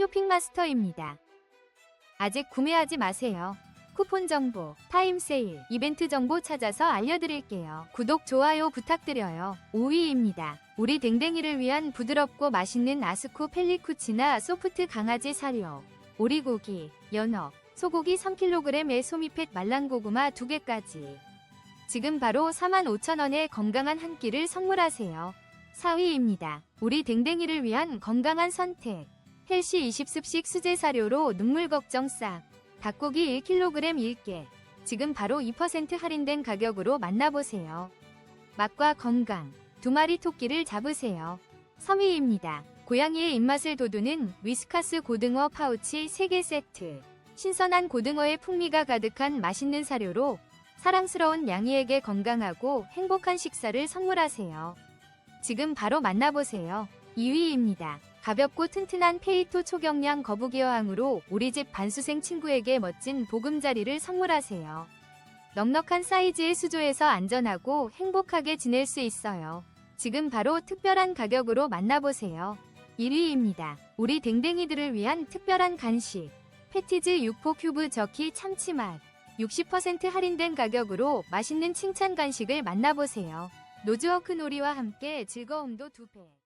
쇼핑마스터입니다. 아직 구매하지 마세요. 쿠폰 정보, 타임 세일, 이벤트 정보 찾아서 알려드릴게요. 구독, 좋아요 부탁드려요. 5위입니다. 우리 댕댕이를 위한 부드럽고 맛있는 아스코 펠리쿠치나 소프트 강아지 사료, 오리고기, 연어, 소고기 3kg에 소미팻 말랑고구마 2개까지. 지금 바로 45,000원에 건강한 한 끼를 선물하세요. 4위입니다. 우리 댕댕이를 위한 건강한 선택. 헬시 20습식 수제 사료로 눈물 걱정 싹. 닭고기 1kg 1개. 지금 바로 2% 할인된 가격으로 만나보세요. 맛과 건강. 두 마리 토끼를 잡으세요. 3위입니다. 고양이의 입맛을 돋우는 위스카스 고등어 파우치 3개 세트. 신선한 고등어의 풍미가 가득한 맛있는 사료로 사랑스러운 양이에게 건강하고 행복한 식사를 선물하세요. 지금 바로 만나보세요. 2위입니다. 가볍고 튼튼한 페이토 초경량 거북이 어항으로 우리 집 반수생 친구에게 멋진 보금자리를 선물하세요. 넉넉한 사이즈의 수조에서 안전하고 행복하게 지낼 수 있어요. 지금 바로 특별한 가격으로 만나보세요. 1위입니다. 우리 댕댕이들을 위한 특별한 간식. 패티즈 6포 큐브 저키 참치맛. 60% 할인된 가격으로 맛있는 칭찬 간식을 만나보세요. 노즈워크 놀이와 함께 즐거움도 두 배.